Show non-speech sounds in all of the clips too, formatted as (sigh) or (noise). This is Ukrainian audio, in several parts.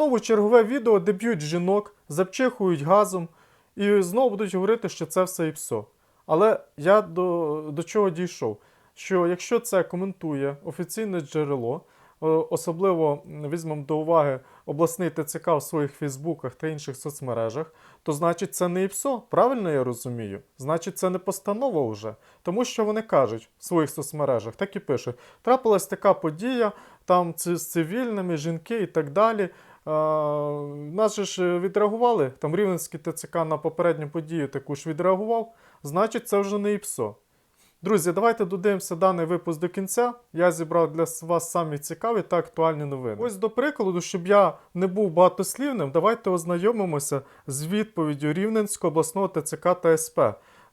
знову чергове відео, де б'ють жінок, запчихують газом, і знову будуть говорити, що це все ІПСО. Але я до, до чого дійшов? Що якщо це коментує офіційне джерело, е, особливо візьмемо до уваги обласний ТЦК в своїх Фейсбуках та інших соцмережах, то значить це не ІПСО. Правильно я розумію? Значить, це не постанова вже. Тому що вони кажуть в своїх соцмережах, так і пишуть: трапилась така подія, там з цивільними, жінки і так далі. Нас же ж відреагували, там Рівненський ТЦК на попередню подію таку ж відреагував, значить, це вже не ІПСО. Друзі, давайте додивимося даний випуск до кінця. Я зібрав для вас самі цікаві та актуальні новини. Ось до прикладу, щоб я не був багатослівним, давайте ознайомимося з відповіддю Рівненського обласного ТЦК та СП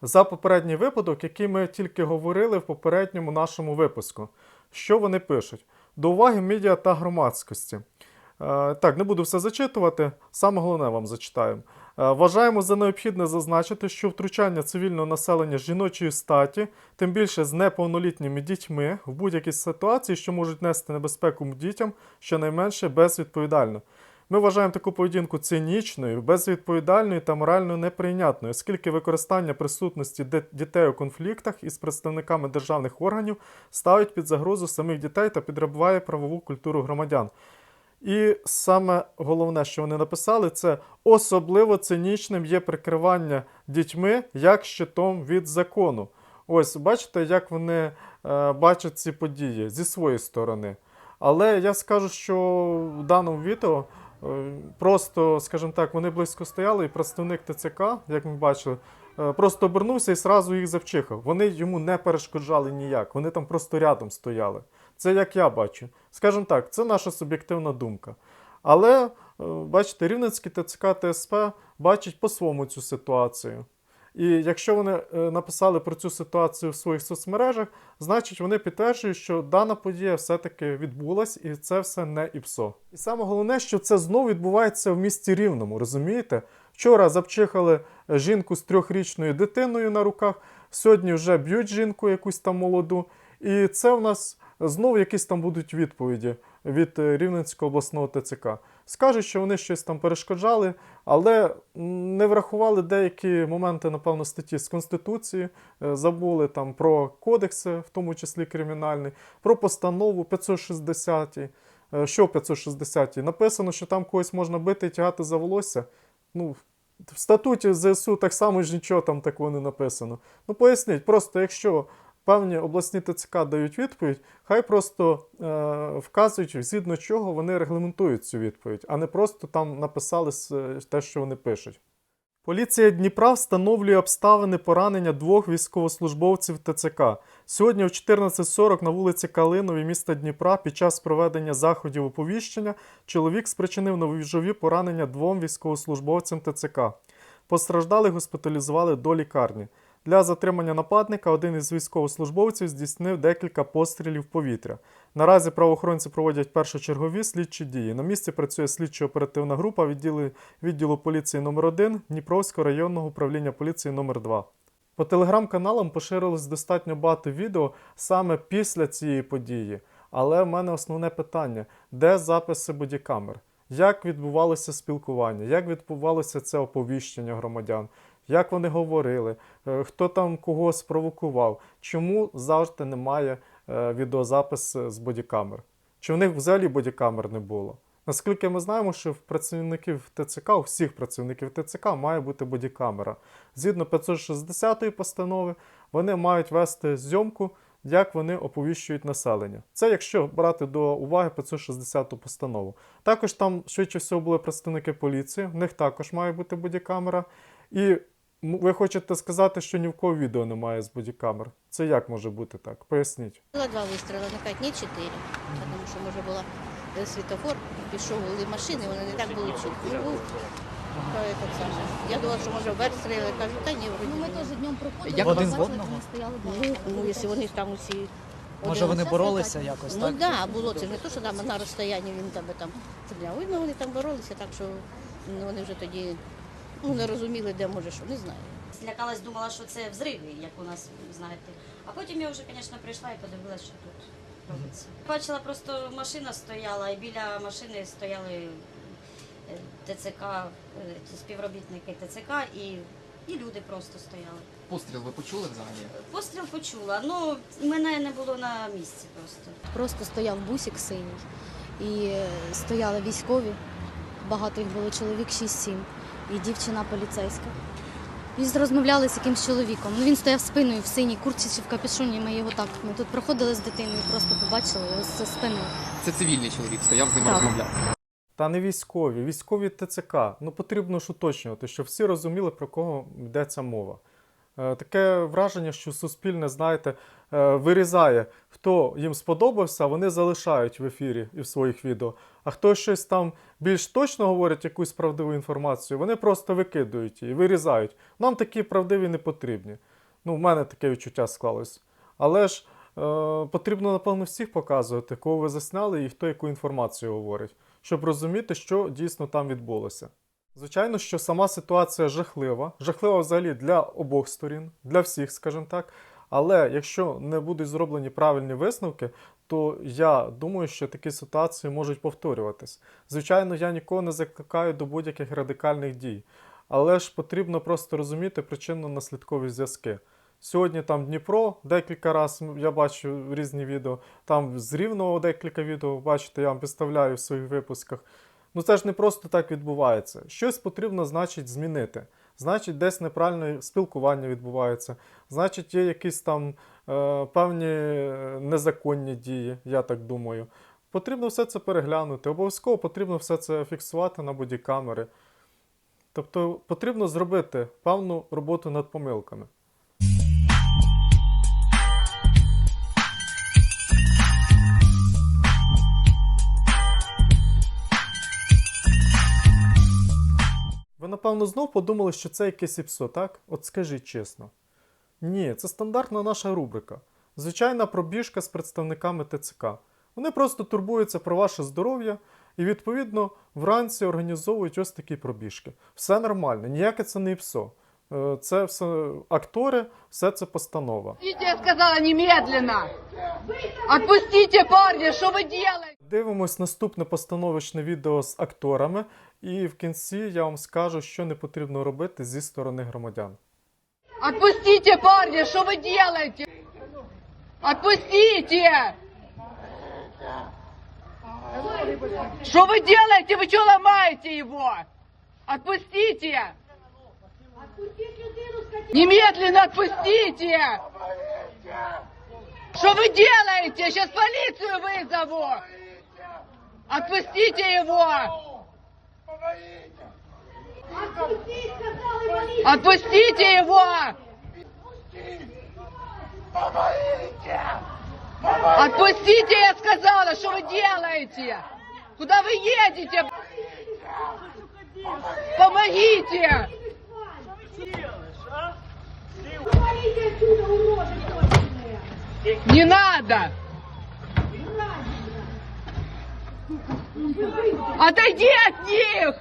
за попередній випадок, який ми тільки говорили в попередньому нашому випуску. Що вони пишуть? До уваги медіа та громадськості. Е, Так, не буду все зачитувати, саме головне вам зачитаю. Е, Вважаємо за необхідне зазначити, що втручання цивільного населення жіночої статі, тим більше з неповнолітніми дітьми, в будь-якій ситуації, що можуть нести небезпеку дітям, щонайменше безвідповідально. Ми вважаємо таку поведінку цинічною, безвідповідальною та морально неприйнятною, оскільки використання присутності дітей у конфліктах із представниками державних органів ставить під загрозу самих дітей та підриває правову культуру громадян. І саме головне, що вони написали, це особливо цинічним є прикривання дітьми як щитом від закону. Ось бачите, як вони е, бачать ці події зі своєї сторони. Але я скажу, що в даному відео е, просто, скажімо так, вони близько стояли, і представник ТЦК, як ми бачили, е, просто обернувся і сразу їх завчихав. Вони йому не перешкоджали ніяк, вони там просто рядом стояли. Це як я бачу. Скажімо так, це наша суб'єктивна думка. Але, е, бачите, Рівненський ТЦК ТСП бачить по-своєму цю ситуацію. І якщо вони е, написали про цю ситуацію в своїх соцмережах, значить вони підтверджують, що дана подія все-таки відбулась, і це все не ІПСО. І саме головне, що це знову відбувається в місті Рівному, розумієте? Вчора запчихали жінку з трьохрічною дитиною на руках, сьогодні вже б'ють жінку якусь там молоду. І це в нас знову якісь там будуть відповіді від е, Рівненського обласного ТЦК. Скажуть, що вони щось там перешкоджали, але не врахували деякі моменти, напевно, статті з Конституції, е, забули там про кодекси, в тому числі кримінальний, про постанову 560. Е, Що в 560? Написано, що там когось можна бити і тягати за волосся. Ну, в статуті ЗСУ так само ж нічого там такого не написано. Ну поясніть, просто якщо певні обласні ТЦК дають відповідь, хай просто е, вказують, згідно чого вони регламентують цю відповідь, а не просто там написали те, що вони пишуть. Поліція Дніпра встановлює обставини поранення двох військовослужбовців ТЦК. Сьогодні о 14.40 на вулиці Калинові міста Дніпра під час проведення заходів оповіщення чоловік спричинив новіжові поранення двом військовослужбовцям ТЦК. Постраждалих госпіталізували до лікарні. Для затримання нападника один із військовослужбовців здійснив декілька пострілів повітря. Наразі правоохоронці проводять першочергові слідчі дії. На місці працює слідчо-оперативна група відділу, відділу поліції номер 1 Дніпровського районного управління поліції номер 2 По телеграм-каналам поширилось достатньо багато відео саме після цієї події. Але в мене основне питання: де записи бодікамер? Як відбувалося спілкування? Як відбувалося це оповіщення громадян? Як вони говорили, Е, хто там кого спровокував? Чому завжди немає е, відеозапису з бодікамер? Чи в них взагалі бодікамер не було? Наскільки ми знаємо, що в працівників ТЦК, у всіх працівників ТЦК має бути бодікамера. Згідно 560 постанови, вони мають вести зйомку, як вони оповіщують населення. Це якщо брати до уваги 560 постанову. Також там, швидше всього, були представники поліції, в них також має бути бодікамера. І ви хочете сказати, що ні в кого відео немає з бодікамер. Це як може бути так? Поясніть. Было два выстрела, на ні чотири. Тому що може була е, світофор, пішов були машини, вони не так були чутко. Ну, був, е, этот самий. Я думала, що може обстріли, кажу, та ні, вроді Ну, ми ні. теж днем проходили, Як ми один бачили, в одного? вони стояли Ну, багато. ну, якщо вони там усі... Може, один- вони боролися якось, Ну так? так, да, було це не то, що там на розстоянні він тебе там стріляв. Видно, вони там боролися, так що ну, вони вже тоді ну, не розуміли, де може що, не знаю. Злякалась, думала, що це взриви, як у нас знаєте. А потім я вже, звісно, прийшла і подивилася, що тут робиться. Бачила, просто машина стояла, і біля машини стояли ТЦК, е, співробітники ТЦК і, і люди просто стояли. Постріл ви почули взагалі? Постріл почула, ну мене не було на місці просто. Просто стояв бусик синій і е, стояли військові. Багато їх було чоловік 6-7 і дівчина поліцейська. І розмовляли з якимсь чоловіком. Ну він стояв спиною в синій куртці чи в капюшоні. Ми його так. Ми тут проходили з дитиною, просто побачили його з спиною. Це цивільний чоловік стояв з ним Так. розмовляв. Та не військові, військові ТЦК. Ну потрібно ж уточнювати, щоб всі розуміли, про кого йдеться мова. Е, Таке враження, що суспільне, знаєте, е, вирізає, хто їм сподобався, вони залишають в ефірі і в своїх відео. А хто щось там більш точно говорить якусь правдиву інформацію, вони просто викидують її, вирізають. Нам такі правдиві не потрібні. Ну, в мене таке відчуття склалось. Але ж е, потрібно, напевно, всіх показувати, кого ви засняли і хто яку інформацію говорить, щоб розуміти, що дійсно там відбулося. Звичайно, що сама ситуація жахлива, жахлива взагалі для обох сторін, для всіх, скажімо так. Але якщо не будуть зроблені правильні висновки, то я думаю, що такі ситуації можуть повторюватись. Звичайно, я нікого не закликаю до будь-яких радикальних дій, але ж потрібно просто розуміти причинно-наслідкові зв'язки. Сьогодні там Дніпро, декілька разів я бачу різні відео, там з Рівного декілька відео, бачите, я вам підставляю в своїх випусках. Ну це ж не просто так відбувається. Щось потрібно, значить, змінити. Значить, десь неправильне спілкування відбувається. Значить, є якісь там е, певні е, незаконні дії, я так думаю. Потрібно все це переглянути. Обов'язково потрібно все це фіксувати на бодікамери. Тобто потрібно зробити певну роботу над помилками. Ви, напевно, знов подумали, що це якесь іпсо, так? От скажіть чесно. Ні, це стандартна наша рубрика. Звичайна пробіжка з представниками ТЦК. Вони просто турбуються про ваше здоров'я і, відповідно, вранці організовують ось такі пробіжки. Все нормально, ніяке це не іпсо. Е, Це все актори, все це постанова. Я сказала, немедленно! Отпустите, парня, что вы делаете? Дивимось наступне постановочне відео з акторами, і в кінці я вам скажу, що не потрібно робити зі сторони громадян. Отпустите, парня, что вы делаете? Отпустите! Что вы делаете? Вы что ломаете его? Отпустите! Немедленно отпустите! Что вы делаете? Я сейчас полицию вызову! Отпустите его! Отпустите его! Отпустите, я сказала, что вы делаете? Куда вы едете? Помогите! Не надо! Отойди от них!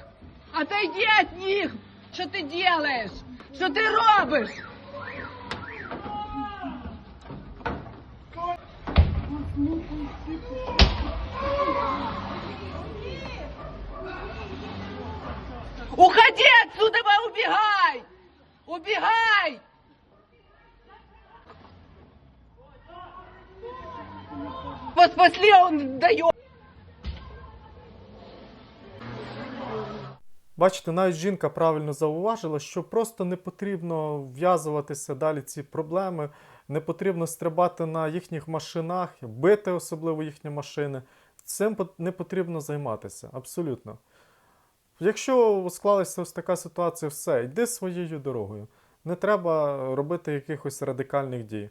Отойди от них! Что ты делаешь? Что ты робишь? Уходи отсюда, убегай! Убегай! Вас спасли, а он дает. Бачите, навіть жінка правильно зауважила, що просто не потрібно в'язуватися далі ці проблеми, не потрібно стрибати на їхніх машинах, бити особливо їхні машини. Цим не потрібно займатися, абсолютно. Якщо склалася ось така ситуація, все, йди своєю дорогою. Не треба робити якихось радикальних дій.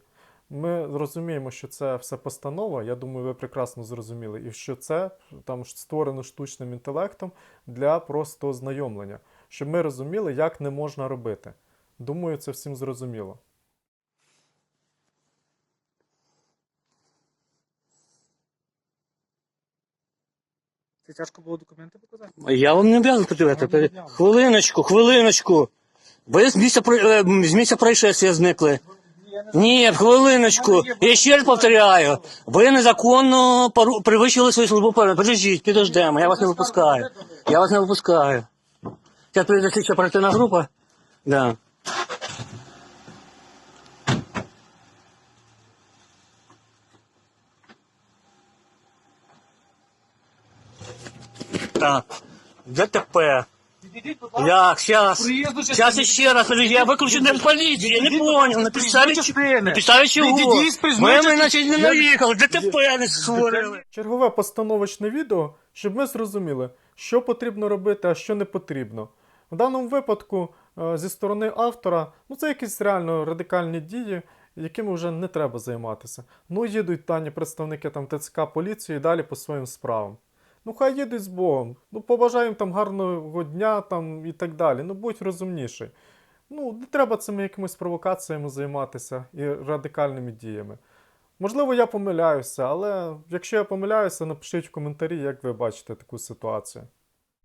Ми розуміємо, що це все постанова. Я думаю, ви прекрасно зрозуміли, і що це там створено штучним інтелектом для просто ознайомлення, щоб ми розуміли, як не можна робити. Думаю, це всім зрозуміло. Це тяжко було документи показати? Я вам не обязан подивити. Хвилиночку, хвилиночку. Ви з місця, про- е, з місця происшествия зникли. Ні, хвилиночку. Я ще раз повторяю. Ви незаконно пору- перевищили свою службу. Подождіть, підождемо. Я вас не випускаю. Я вас не випускаю. Сейчас прийде слідча оперативна група. Да. Так. ДТП. Як, сейчас. Приїзду Сейчас еще раз, я выключу на полицию, я не понял, на підставі, частини. на підставі чого? Відійдіть з проїзної Ми, частини. значить, не наїхали, ДТП не створили. Чергове постановочне відео, щоб ми зрозуміли, що потрібно робити, а що не потрібно. В даному випадку, е, зі сторони автора, ну це якісь реально радикальні дії, якими вже не треба займатися. Ну, їдуть дані представники там ТЦК поліції і далі по своїм справам. Ну, хай їдуть з Богом. Ну, побажаємо там гарного дня там і так далі. Ну, будь розумніший. Ну, не треба цими якимись провокаціями займатися і радикальними діями. Можливо, я помиляюся, але якщо я помиляюся, напишіть в коментарі, як ви бачите таку ситуацію.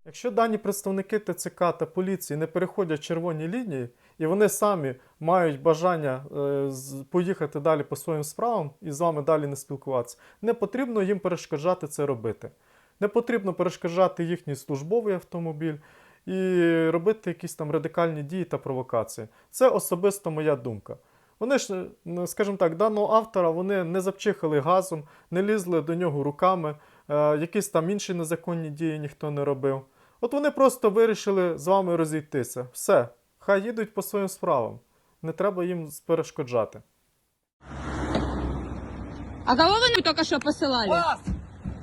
Якщо дані представники ТЦК та поліції не переходять червоні лінії, і вони самі мають бажання е, поїхати далі по своїм справам і з вами далі не спілкуватися, не потрібно їм перешкоджати це робити. Не потрібно перешкоджати їхній службовий автомобіль і робити якісь там радикальні дії та провокації. Це особисто моя думка. Вони ж, скажімо так, даного автора вони не запчихали газом, не лізли до нього руками, е, якісь там інші незаконні дії ніхто не робив. От вони просто вирішили з вами розійтися. Все, хай їдуть по своїм справам. Не треба їм перешкоджати. А кого вы только что посылали?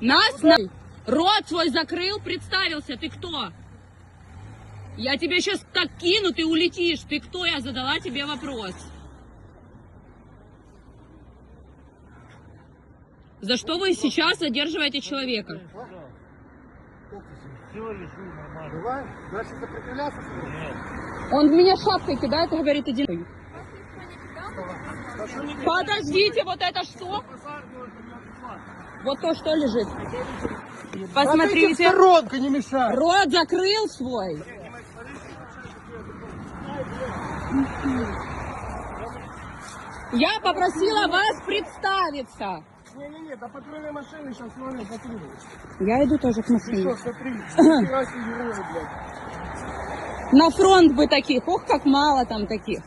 Нас? Рот свой закрыл, представился. Ты кто? Я тебе сейчас так кину, ты улетишь. Ты кто? Я задала тебе вопрос. За что вы сейчас задерживаете человека? Давай, дальше сопротивляться. Он в меня шапкой кидает и говорит, иди. нахуй». Подождите, вот это что? Вот то, что лежит. Посмотрите. сторонку, не мешай. Рот закрыл свой. Я попросила вас представиться. Не-не-не, до патрульной машины сейчас номер патруль. Я иду тоже к машине. Что, смотри, нифига себе герои, блядь. (clears throat) На фронт бы таких. Ох, как мало там таких.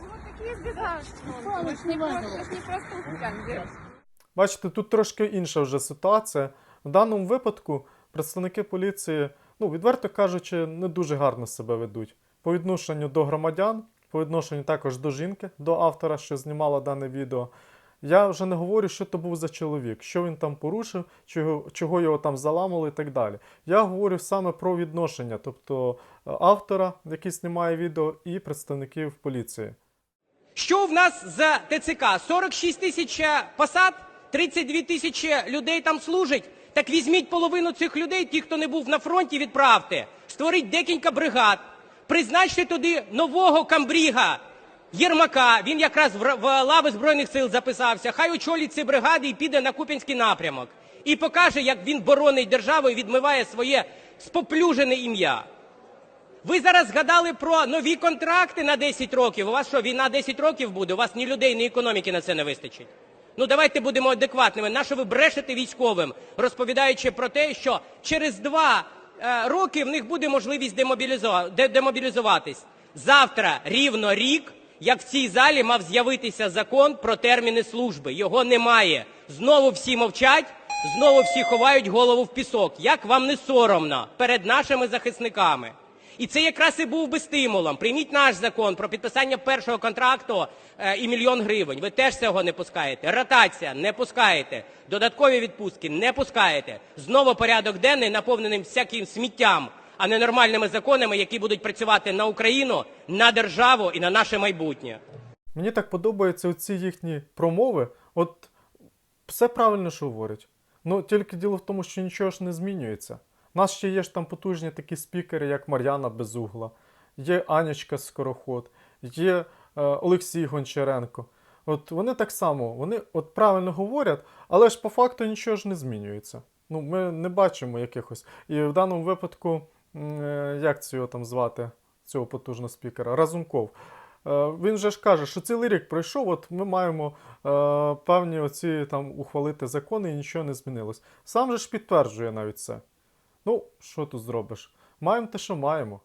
Бачите, тут трошки інша вже ситуація. В даному випадку представники поліції, ну, відверто кажучи, не дуже гарно себе ведуть. По відношенню до громадян, по відношенню також до жінки, до автора, що знімала дане відео. Я вже не говорю, що то був за чоловік, що він там порушив, чого, чого його там заламали і так далі. Я говорю саме про відношення, тобто е, автора, який знімає відео, і представників поліції. Що в нас за ТЦК? 46 тисяч е, посад, 32 тисячі людей там служить. Так візьміть половину цих людей, ті, хто не був на фронті, відправте. Створіть декілька бригад, призначте туди нового камбріга Єрмака. Він якраз в лави Збройних сил записався. Хай очолить ці бригади і піде на Куп'янський напрямок. І покаже, як він боронить державу і відмиває своє споплюжене ім'я. Ви зараз згадали про нові контракти на 10 років. У вас що, війна 10 років буде? У вас ні людей, ні економіки на це не вистачить. Ну давайте будемо адекватними. На що ви брешете військовим, розповідаючи про те, що через два е, роки в них буде можливість демобілізуватись. Завтра рівно рік, як в цій залі мав з'явитися закон про терміни служби. Його немає. Знову всі мовчать, знову всі ховають голову в пісок. Як вам не соромно перед нашими захисниками? І це якраз і був би стимулом. Прийміть наш закон про підписання першого контракту е, і мільйон гривень. Ви теж цього не пускаєте. Ротація не пускаєте. Додаткові відпустки не пускаєте. Знову порядок денний наповнений всяким сміттям, а не нормальними законами, які будуть працювати на Україну, на державу і на наше майбутнє. Мені так подобаються оці їхні промови. От все правильно, що говорять. Ну тільки діло в тому, що нічого ж не змінюється. У нас ще є ж там потужні такі спікери, як Мар'яна Безугла, є Анічка Скороход, є е, Олексій Гончаренко. От вони так само, вони от правильно говорять, але ж по факту нічого ж не змінюється. Ну, ми не бачимо якихось. І в даному випадку, е, як це його там звати, цього потужного спікера, Разумков. Е, Він же ж каже, що цілий рік пройшов, от ми маємо е, певні оці там ухвалити закони і нічого не змінилось. Сам же ж підтверджує навіть це. Ну, що тут зробиш? Маємо те, що маємо.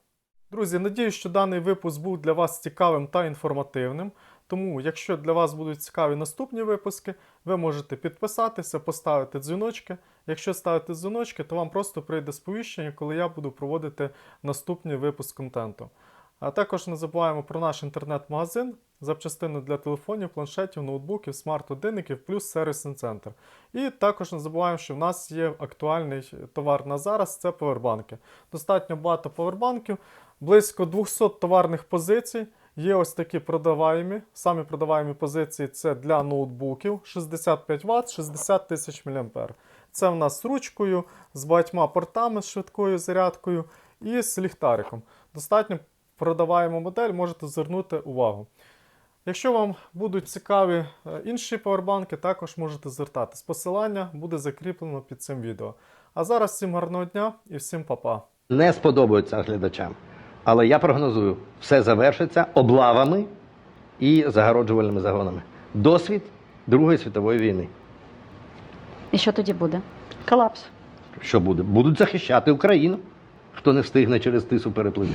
Друзі, надію, що даний випуск був для вас цікавим та інформативним. Тому, якщо для вас будуть цікаві наступні випуски, ви можете підписатися, поставити дзвіночки. Якщо ставите дзвіночки, то вам просто прийде сповіщення, коли я буду проводити наступний випуск контенту. А також не забуваємо про наш інтернет-магазин, запчастини для телефонів, планшетів, ноутбуків, смарт-годинників, плюс сервісний центр. І також не забуваємо, що в нас є актуальний товар на зараз це повербанки. Достатньо багато повербанків, близько 200 товарних позицій. Є ось такі продаваємі. Самі продаваємі позиції це для ноутбуків 65 Вт, 60 тисяч мА. Це в нас з ручкою, з багатьма портами, з швидкою зарядкою і з ліхтариком. Достатньо продаваємо модель, можете звернути увагу. Якщо вам будуть цікаві е, інші павербанки, також можете звертатись. Посилання буде закріплено під цим відео. А зараз всім гарного дня і всім па-па. не сподобаються глядачам. Але я прогнозую, все завершиться облавами і загороджувальними загонами. Досвід Другої світової війни. І що тоді буде? Колапс. Що буде? Будуть захищати Україну, хто не встигне через тису переплити.